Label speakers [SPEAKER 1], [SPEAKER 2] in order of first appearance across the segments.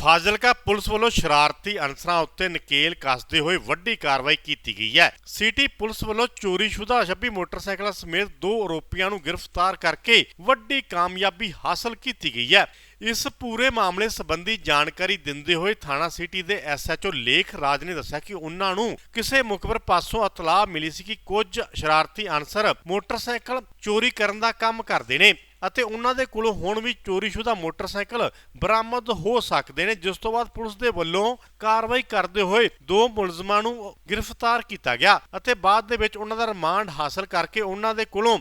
[SPEAKER 1] Fazilka police ਵੱਲੋਂ ਸ਼ਰਾਰਤੀ ਅਨਸਰਾਂ ਉੱਤੇ ਨਕੇਲ ਕੱਸਦੇ ਹੋਏ ਵੱਡੀ ਕਾਰਵਾਈ ਕੀਤੀ ਗਈ ਹੈ। ਸਿਟੀ ਪੁਲਿਸ ਵੱਲੋਂ ਚੋਰੀਸ਼ੁਦਾ 26 ਮੋਟਰਸਾਈਕਲਾਂ ਸਮੇਤ ਦੋ ਆਰੋਪੀਆਂ ਨੂੰ ਗ੍ਰਿਫਤਾਰ ਕਰਕੇ ਵੱਡੀ ਕਾਮਯਾਬੀ ਹਾਸਲ ਕੀਤੀ ਗਈ ਹੈ। ਇਸ ਪੂਰੇ ਮਾਮਲੇ ਸੰਬੰਧੀ ਜਾਣਕਾਰੀ ਦਿੰਦੇ ਹੋਏ ਥਾਣਾ ਸਿਟੀ ਦੇ ਐਸਐਚਓ ਲੇਖ ਰਾਜ ਨੇ ਦੱਸਿਆ ਕਿ ਉਹਨਾਂ ਨੂੰ ਕਿਸੇ ਮੁਖਬਰ ਪਾਸੋਂ ਇਤਲਾਹ ਮਿਲੀ ਸੀ ਕਿ ਕੁਝ ਸ਼ਰਾਰਤੀ ਅਨਸਰ ਮੋਟਰਸਾਈਕਲ ਚੋਰੀ ਕਰਨ ਦਾ ਕੰਮ ਕਰਦੇ ਨੇ। ਅਤੇ ਉਹਨਾਂ ਦੇ ਕੋਲੋਂ ਹੁਣ ਵੀ ਚੋਰੀਸ਼ੁਦਾ ਮੋਟਰਸਾਈਕਲ ਬਰਾਮਦ ਹੋ ਸਕਦੇ ਨੇ ਜਿਸ ਤੋਂ ਬਾਅਦ ਪੁਲਿਸ ਦੇ ਵੱਲੋਂ ਕਾਰਵਾਈ ਕਰਦੇ ਹੋਏ ਦੋ ਮੁਲਜ਼ਮਾਂ ਨੂੰ ਗ੍ਰਿਫਤਾਰ ਕੀਤਾ ਗਿਆ ਅਤੇ ਬਾਅਦ ਦੇ ਵਿੱਚ ਉਹਨਾਂ ਦਾ ਰਿਮਾਂਡ ਹਾਸਲ ਕਰਕੇ ਉਹਨਾਂ ਦੇ ਕੋਲੋਂ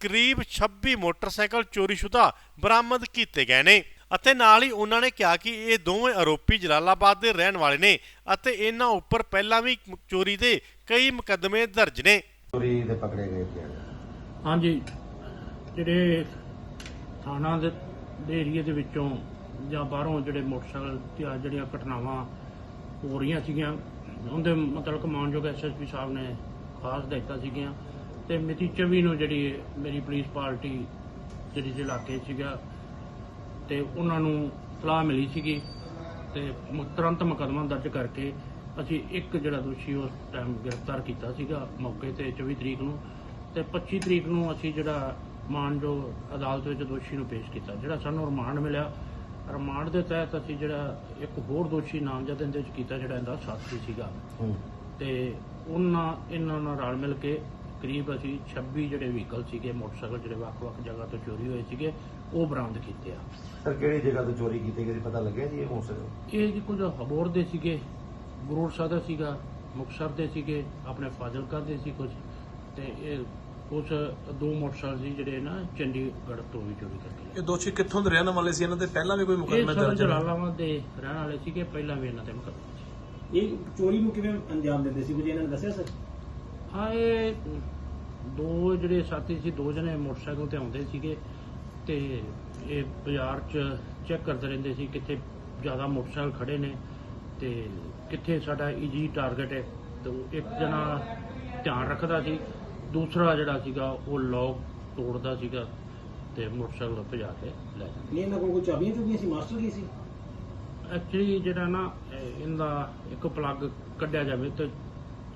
[SPEAKER 1] ਕਰੀਬ 26 ਮੋਟਰਸਾਈਕਲ ਚੋਰੀਸ਼ੁਦਾ ਬਰਾਮਦ ਕੀਤੇ ਗਏ ਨੇ। ਅਤੇ ਨਾਲ ਹੀ ਉਹਨਾਂ ਨੇ ਕਿਹਾ ਕਿ ਇਹ ਦੋਵੇਂ ਆਰੋਪੀ ਜਲਾਲਾਬਾਦ ਦੇ ਰਹਿਣ ਵਾਲੇ ਨੇ ਅਤੇ ਇਹਨਾਂ ਉੱਪਰ ਪਹਿਲਾਂ ਵੀ ਚੋਰੀ ਦੇ ਕਈ ਮੁਕੱਦਮੇ ਦਰਜ ਨੇ।
[SPEAKER 2] ਚੋਰੀ ਦੇ ਪਕੜੇ ਗਏ
[SPEAKER 3] ਹਾਂਜੀ। ਜਿਹੜੇ ਥਾਣਾ ਦੇ ਏਰੀਏ ਦੇ ਵਿੱਚੋਂ ਜਾਂ ਬਾਹਰੋਂ ਜਿਹੜੇ ਮੋਟਰਸਾਈਕਲ ਤੇ ਆ ਜਿਹੜੀਆਂ ਘਟਨਾਵਾਂ ਹੋ ਰਹੀਆਂ ਸੀਗੀਆਂ, ਉਹਦੇ ਮਤਲਬ ਮਾਨਯੋਗ ਐਸਐਸਪੀ ਸਾਹਿਬ ਨੇ ਖਾਸ ਦਿੱਤਾ ਸੀਗੀਆਂ। ਤੇ ਮਿਤੀ 24 ਨੂੰ ਜਿਹੜੀ ਮੇਰੀ ਪੁਲਿਸ ਪਾਰਟੀ ਜਿਹੜੀ ਦੇ ਇਲਾਕੇ ਸੀਗਾ, ਤੇ ਉਹਨਾਂ ਨੂੰ ਸਲਾਹ ਮਿਲੀ ਸੀਗੀ ਤੇ ਤੁਰੰਤ ਮੁਕੱਦਮਾ ਦਰਜ ਕਰਕੇ ਅਸੀਂ ਇੱਕ ਜਿਹੜਾ ਦੋਸ਼ੀ ਉਸ ਟਾਈਮ ਗ੍ਰਿਫਤਾਰ ਕੀਤਾ ਸੀਗਾ ਮੌਕੇ ਤੇ 24 ਤਰੀਕ ਨੂੰ। ਤੇ 25 ਤਰੀਕ ਨੂੰ ਅਸੀਂ ਜਿਹੜਾ ਮਾਨਯੋਗ ਅਦਾਲਤ ਵਿੱਚ ਦੋਸ਼ੀ ਨੂੰ ਪੇਸ਼ ਕੀਤਾ। ਜਿਹੜਾ ਸਾਨੂੰ ਰਿਮਾਂਡ ਮਿਲਿਆ ਰਿਮਾਂਡ ਦੇ ਤਹਿਤ ਅਸੀਂ ਜਿਹੜਾ ਇੱਕ ਹੋਰ ਦੋਸ਼ੀ ਨਾਮਜ਼ਦ ਇਹਦੇ ਵਿੱਚ ਕੀਤਾ ਜਿਹੜਾ ਇਹਦਾ ਸਾਥੀ ਸੀਗਾ। ਤੇ ਉਹਨਾਂ ਇਹਨਾਂ ਨਾਲ ਰਲ ਮਿਲ ਕੇ ਕਰੀਬ ਅਸੀਂ 26 ਜਿਹੜੇ ਵਹੀਕਲ ਸੀਗੇ ਮੋਟਰਸਾਈਕਲ ਜਿਹੜੇ ਵੱਖ-ਵੱਖ ਜਗ੍ਹਾ ਤੋਂ ਚੋਰੀ ਹੋਏ ਸੀਗੇ ਉਹ ਬਰਾਮਦ ਕੀਤੇ ਆ।
[SPEAKER 2] ਸਰ ਕਿਹੜੀ ਜਗ੍ਹਾ ਤੋਂ ਚੋਰੀ ਕੀਤੀ ਗਈ ਪਤਾ ਲੱਗਿਆ ਜੀ ਇਹ ਮੋਟਰਸਾਈਕਲ?
[SPEAKER 3] ਇਹ ਜੀ ਕੁਝ ਹਬੋਰ ਦੇ ਸੀਗੇ ਗੁਰੂ ਸਾਹਿਬ ਦਾ ਸੀਗਾ ਮੁਕਤਸਰ ਦੇ ਸੀਗੇ ਆਪਣੇ ਫਾਜ਼ਿਲਕਾ ਦੇ ਸੀ ਕੁਝ। ਤੇ ਇਹ ਕੁਝ ਦੋ ਮੋਟਰਸਾਈਕਲ ਸੀ ਜਿਹੜੇ ਨਾ ਚੰਡੀਗੜ੍ਹ ਤੋਂ ਵੀ ਚੋਰੀ ਕਰਕੇ
[SPEAKER 4] ਇਹ ਦੋਸ਼ੀ ਕਿੱਥੋਂ ਦੇ ਰਹਿਣ ਵਾਲੇ ਸੀ? ਇਹਨਾਂ ਦੇ ਪਹਿਲਾਂ ਵੀ ਕੋਈ
[SPEAKER 3] ਇਹ
[SPEAKER 4] ਮੁਕੱਦਮਾ
[SPEAKER 3] ਸਰ
[SPEAKER 4] ਦਰਜ ਹੈ
[SPEAKER 3] ਜਲਾਲਾਬਾਦ ਦੇ ਰਹਿਣ ਵਾਲੇ ਸੀਗੇ ਪਹਿਲਾਂ ਵੀ ਇਹਨਾਂ ਤੇ ਮੁਕੱਦਮਾ ਸੀ।
[SPEAKER 5] ਇਹ ਚੋਰੀ ਨੂੰ ਕਿਵੇਂ ਅੰਜਾਮ ਦਿੰਦੇ ਸੀ? ਕੁਝ ਇਹਨਾਂ ਨੇ ਦੱਸਿਆ ਸਰ?
[SPEAKER 3] ਹਾਂ ਇਹ ਦੋ ਜਿਹੜੇ ਸਾਥੀ ਸੀ ਦੋ ਜਣੇ ਮੋਟਰਸਾਈਕਲ ਤੇ ਆਉਂਦੇ ਸੀਗੇ ਤੇ ਇਹ ਬਾਜ਼ਾਰ 'ਚ ਚੈੱਕ ਕਰਦੇ ਰਹਿੰਦੇ ਸੀ ਕਿੱਥੇ ਜ਼ਿਆਦਾ ਮੋਟਰਸਾਈਕਲ ਖੜੇ ਨੇ ਤੇ ਕਿੱਥੇ ਸਾਡਾ ਈਜੀ ਟਾਰਗੇਟ ਹੈ। ਤੇ ਉਹ ਇੱਕ ਜਣਾ ਧਿਆਨ ਰੱਖਦਾ ਸੀ। ਦੂਸਰਾ ਜਿਹੜਾ ਸੀਗਾ ਉਹ ਲੋਕ ਤੋੜਦਾ ਸੀਗਾ ਤੇ ਮੋਟਰਸਾਈਕਲ ਭਜਾ ਕੇ ਲੈ ਜਾਂਦਾ।
[SPEAKER 5] ਨਹੀਂ ਇਹਨਾਂ ਕੋਲ ਕੋਈ ਚਾਬੀਆਂ ਚੁਬੀਆਂ ਸੀ? ਮਾਸਟਰ ਕੀ ਸੀ?
[SPEAKER 3] ਐਕਚੁਅਲੀ ਜਿਹੜਾ ਨਾ ਇਹ ਇਹਦਾ ਇੱਕ ਪਲੱਗ ਕੱਢਿਆ ਜਾਵੇ ਤਾਂ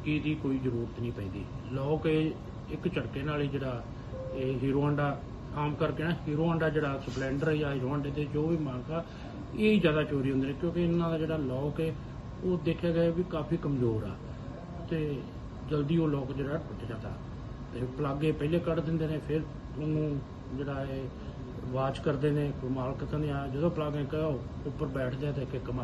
[SPEAKER 3] ਕੀ ਦੀ ਕੋਈ ਜ਼ਰੂਰਤ ਨਹੀਂ ਪੈਂਦੀ। ਲੋਕ ਇਹ ਇੱਕ ਝਟਕੇ ਨਾਲ ਹੀ ਜਿਹੜਾ ਇਹ ਹੀਰੋ ਹਾਂਡਾ ਆਮ ਕਰਕੇ ਨਾ ਹੀਰੋ ਹਾਂਡਾ ਜਿਹੜਾ ਸਪਲੈਂਡਰ ਜਾਂ ਹੀਰੋ ਹਾਂਡੇ ਦੇ ਜੋ ਵੀ ਮਾਰਕਾ ਇਹ ਹੀ ਜ਼ਿਆਦਾ ਚੋਰੀ ਹੁੰਦੇ ਨੇ ਕਿਉਂਕਿ ਇਹਨਾਂ ਦਾ ਜਿਹੜਾ ਲੋਕ ਹੈ ਉਹ ਦੇਖਿਆ ਗਿਆ ਵੀ ਕਾਫੀ ਕਮਜ਼ੋਰ ਆ ਤੇ ਜਲਦੀ ਉਹ ਲੋਕ ਜਿਹੜਾ ਟੁੱਟ ਜਾਂਦਾ। ਪਲੱਗ ਇਹ ਪਹਿਲੇ ਕੱਢ ਦਿੰਦੇ ਨੇ, ਫਿਰ ਉਹਨੂੰ ਜਿਹੜਾ ਇਹ ਵਾਚ ਕਰਦੇ ਨੇ, ਕੋਈ ਮਾਲਕ ਤਾਂ ਨਹੀਂ ਆ ਜਦੋਂ ਪਲਾਗੇ ਕਹੋ, ਉੱਪਰ ਬੈਠਦੇ ਆ ਤੇ ਇੱਕ ਇੱਕ ਮਾਰ